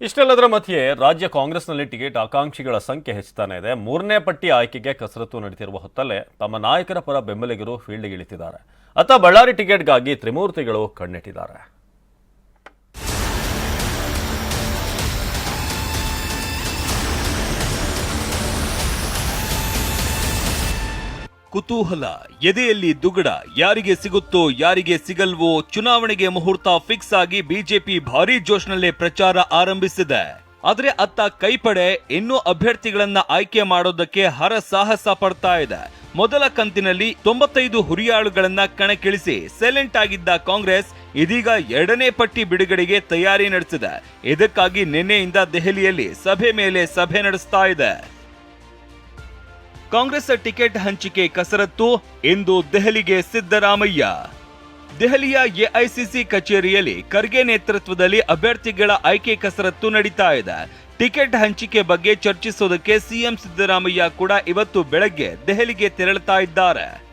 ಇಷ್ಟೆಲ್ಲದರ ಮಧ್ಯೆ ರಾಜ್ಯ ಕಾಂಗ್ರೆಸ್ನಲ್ಲಿ ಟಿಕೆಟ್ ಆಕಾಂಕ್ಷಿಗಳ ಸಂಖ್ಯೆ ಹೆಚ್ಚುತ್ತಾನೆ ಇದೆ. ಮೂರನೇ ಪಟ್ಟಿ ಆಯ್ಕೆಗೆ ಕಸರತ್ತು ನಡೆದಿರುವ ಹೊತ್ತಲ್ಲೇ ತಮ್ಮ ನಾಯಕರ ಪರ ಬೆಂಬಲಿಗರು ಫೀಲ್ಡ್ಗೆ ಇಳಿತಿದ್ದಾರೆ. ಅತ್ತ ಬಳ್ಳಾರಿ ಟಿಕೆಟ್ಗಾಗಿ ತ್ರಿಮೂರ್ತಿಗಳು ಕಣ್ಣಿಟ್ಟಿದ್ದಾರೆ. ಕುತೂಹಲ. ಎದೆಯಲ್ಲಿ ದುಗಡ. ಯಾರಿಗೆ ಸಿಗುತ್ತೋ, ಯಾರಿಗೆ ಸಿಗಲ್ವೋ ಚುನಾವಣೆಗೆ ಮುಹೂರ್ತ ಫಿಕ್ಸ್ ಆಗಿ ಬಿಜೆಪಿ ಭಾರೀ ಜೋಶ್ನಲ್ಲೇ ಪ್ರಚಾರ ಆರಂಭಿಸಿದೆ. ಆದ್ರೆ ಅತ್ತ ಕೈಪಡೆ ಇನ್ನೂ ಅಭ್ಯರ್ಥಿಗಳನ್ನ ಆಯ್ಕೆ ಮಾಡೋದಕ್ಕೆ ಹರ ಸಾಹಸ ಪಡ್ತಾ ಇದೆ. ಮೊದಲ ಕಂತಿನಲ್ಲಿ ತೊಂಬತ್ತೈದು ಹುರಿಯಾಳುಗಳನ್ನ ಕಣಕ್ಕಿಳಿಸಿ ಸೈಲೆಂಟ್ ಆಗಿದ್ದ ಕಾಂಗ್ರೆಸ್ ಇದೀಗ ಎರಡನೇ ಪಟ್ಟಿ ಬಿಡುಗಡೆಗೆ ತಯಾರಿ ನಡೆಸಿದೆ. ಇದಕ್ಕಾಗಿ ನಿನ್ನೆಯಿಂದ ದೆಹಲಿಯಲ್ಲಿ ಸಭೆ ಮೇಲೆ ಸಭೆ ನಡೆಸ್ತಾ ಇದೆ. ಕಾಂಗ್ರೆಸ್ ಟಿಕೆಟ್ ಹಂಚಿಕೆ ಕಸರತ್ತು ಇಂದು ದೆಹಲಿಗೆ ಸಿದ್ದರಾಮಯ್ಯ. ದೆಹಲಿಯ ಎಐಸಿಸಿ ಕಚೇರಿಯಲ್ಲಿ ಖರ್ಗೆ ನೇತೃತ್ವದಲ್ಲಿ ಅಭ್ಯರ್ಥಿಗಳ ಆಯ್ಕೆ ಕಸರತ್ತು ನಡೀತಾ ಇದೆ. ಟಿಕೆಟ್ ಹಂಚಿಕೆ ಬಗ್ಗೆ ಚರ್ಚಿಸೋದಕ್ಕೆ ಸಿಎಂ ಸಿದ್ದರಾಮಯ್ಯ ಕೂಡ ಇವತ್ತು ಬೆಳಗ್ಗೆ ದೆಹಲಿಗೆ ತೆರಳುತ್ತಾ ಇದ್ದಾರೆ.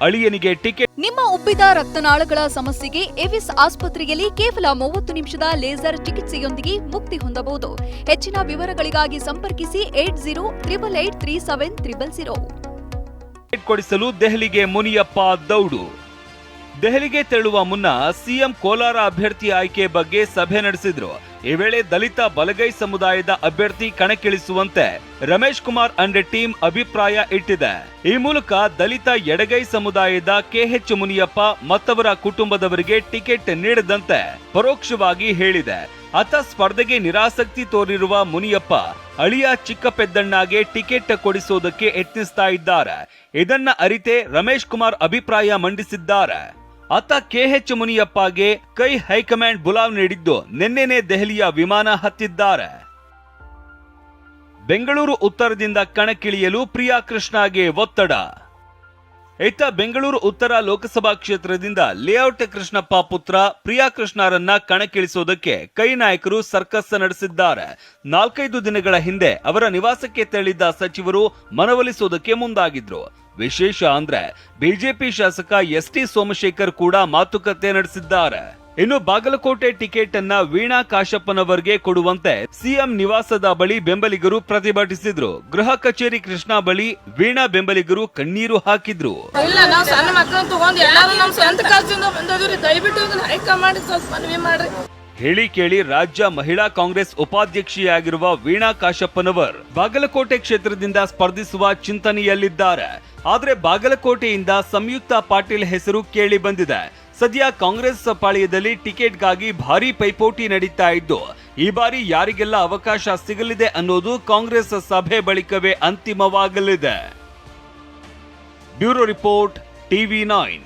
ಅಳಿಯನಿಗೆ ಟಿಕೆಟ್ ನಿಮ್ಮ ಉಬ್ಬಿದ ರಕ್ತನಾಳಗಳ ಸಮಸ್ಯೆಗೆ ಎವಿಸ್ ಆಸ್ಪತ್ರೆಯಲ್ಲಿ ಕೇವಲ ಮೂವತ್ತು ನಿಮಿಷದ ಲೇಸರ್ ಚಿಕಿತ್ಸೆಯೊಂದಿಗೆ ಮುಕ್ತಿ ಹೊಂದಬಹುದು. ಹೆಚ್ಚಿನ ವಿವರಗಳಿಗಾಗಿ ಸಂಪರ್ಕಿಸಿ eight zero triple eight three seven triple zero. ಕೊಡಿಸಲು ದೆಹಲಿಗೆ ಮುನಿಯಪ್ಪ ದೌಡು. ದೆಹಲಿಗೆ ತೆರಳುವ ಮುನ್ನ ಸಿಎಂ ಕೋಲಾರ ಅಭ್ಯರ್ಥಿ ಆಯ್ಕೆ ಬಗ್ಗೆ ಸಭೆ ನಡೆಸಿದ್ರು. ಈ ವೇಳೆ ದಲಿತ ಬಲಗೈ ಸಮುದಾಯದ ಅಭ್ಯರ್ಥಿ ಕಣಕ್ಕಿಳಿಸುವಂತೆ ರಮೇಶ್ ಕುಮಾರ್ ಅಂಡ್ ಟೀಮ್ ಅಭಿಪ್ರಾಯ ಇಟ್ಟಿದೆ. ಈ ಮೂಲಕ ದಲಿತ ಎಡಗೈ ಸಮುದಾಯದ ಕೆಎಚ್ ಮುನಿಯಪ್ಪ ಮತ್ತವರ ಕುಟುಂಬದವರಿಗೆ ಟಿಕೆಟ್ ನೀಡದಂತೆ ಪರೋಕ್ಷವಾಗಿ ಹೇಳಿದೆ. ಅತ ಸ್ಪರ್ಧೆಗೆ ನಿರಾಸಕ್ತಿ ತೋರಿರುವ ಮುನಿಯಪ್ಪ ಅಳಿಯ ಚಿಕ್ಕಪೆದ್ದಣ್ಣಗೆ ಟಿಕೆಟ್ ಕೊಡಿಸೋದಕ್ಕೆ ಯತ್ನಿಸ್ತಾ ಇದ್ದಾರೆ. ಇದನ್ನ ಅರಿತೆ ರಮೇಶ್ ಕುಮಾರ್ ಅಭಿಪ್ರಾಯ ಮಂಡಿಸಿದ್ದಾರೆ. ಅತ ಕೆಎಚ್ ಮುನಿಯಪ್ಪಗೆ ಕೈ ಹೈಕಮಾಂಡ್ ಬುಲಾವ್ ನೀಡಿದ್ದು ನಿನ್ನೆನೆ ದೆಹಲಿಯ ವಿಮಾನ ಹತ್ತಿದ್ದಾರೆ. ಬೆಂಗಳೂರು ಉತ್ತರದಿಂದ ಕಣಕ್ಕಿಳಿಯಲು ಪ್ರಿಯಾ ಕೃಷ್ಣಗೆ ಒತ್ತಡ. ಇತ್ತ ಬೆಂಗಳೂರು ಉತ್ತರ ಲೋಕಸಭಾ ಕ್ಷೇತ್ರದಿಂದ ಲೇಔಟ್ ಕೃಷ್ಣಪ್ಪ ಪುತ್ರ ಪ್ರಿಯಾ ಕೃಷ್ಣರನ್ನ ಕಣಕ್ಕಿಳಿಸೋದಕ್ಕೆ ಕೈ ನಾಯಕರು ಸರ್ಕಸ್ ನಡೆಸಿದ್ದಾರೆ. ನಾಲ್ಕೈದು ದಿನಗಳ ಹಿಂದೆ ಅವರ ನಿವಾಸಕ್ಕೆ ತೆರಳಿದ್ದ ಸಚಿವರು ಮನವೊಲಿಸೋದಕ್ಕೆ ಮುಂದಾಗಿದ್ರು. ವಿಶೇಷ ಅಂದ್ರೆ ಬಿಜೆಪಿ ಶಾಸಕ ಎಸ್ ಟಿ ಸೋಮಶೇಖರ್ ಕೂಡ ಮಾತುಕತೆ ನಡೆಸಿದ್ದಾರೆ. ಇನ್ನು ಬಾಗಲಕೋಟೆ ಟಿಕೆಟ್ ಅನ್ನ ವೀಣಾ ಕಾಶಪ್ಪನವರಿಗೆ ಕೊಡುವಂತೆ ಸಿಎಂ ನಿವಾಸದ ಬಳಿ ಬೆಂಬಲಿಗರು ಪ್ರತಿಭಟಿಸಿದ್ರು. ಗೃಹ ಕಚೇರಿ ಕೃಷ್ಣ ಬಳಿ ವೀಣಾ ಬೆಂಬಲಿಗರು ಕಣ್ಣೀರು ಹಾಕಿದ್ರು. ಇಲ್ಲ ನಾವು ಸಣ್ಣ ಮಕ್ಕಳನ್ನ ತಗೊಂಡು ಎಲ್ಲಾರು ನಮ್ಮ ಸ್ವಂತ ಖರ್ಚಿಂದ ಬಂದದ್ರಿ ದಯವಿಟ್ಟು ಇದನ್ನ ಹೈಕಮಾಂಡ್ ಸ್ವಲ್ಪ ಮನವಿ ಮಾಡ್ರಿ. ಹೇಳಿ ಕೇಳಿ ರಾಜ್ಯ ಮಹಿಳಾ ಕಾಂಗ್ರೆಸ್ ಉಪಾಧ್ಯಕ್ಷೆಯಾಗಿರುವ ವೀಣಾ ಕಾಶಪ್ಪನವರ್ ಬಾಗಲಕೋಟೆ ಕ್ಷೇತ್ರದಿಂದ ಸ್ಪರ್ಧಿಸುವ ಚಿಂತನೆಯಲ್ಲಿದ್ದಾರೆ. ಆದ್ರೆ ಬಾಗಲಕೋಟೆಯಿಂದ ಸಂಯುಕ್ತ ಪಾಟೀಲ್ ಹೆಸರು ಕೇಳಿ ಬಂದಿದೆ. ಸದ್ಯ ಕಾಂಗ್ರೆಸ್ ಪಾಳ್ಯದಲ್ಲಿ ಟಿಕೆಟ್ಗಾಗಿ ಭಾರಿ ಪೈಪೋಟಿ ನಡೀತಾ ಇದ್ದು, ಈ ಬಾರಿ ಯಾರಿಗೆಲ್ಲ ಅವಕಾಶ ಸಿಗಲಿದೆ ಅನ್ನೋದು ಕಾಂಗ್ರೆಸ್ ಸಭೆ ಬಳಿಕವೇ ಅಂತಿಮವಾಗಲಿದೆ. Bureau report, TV nine.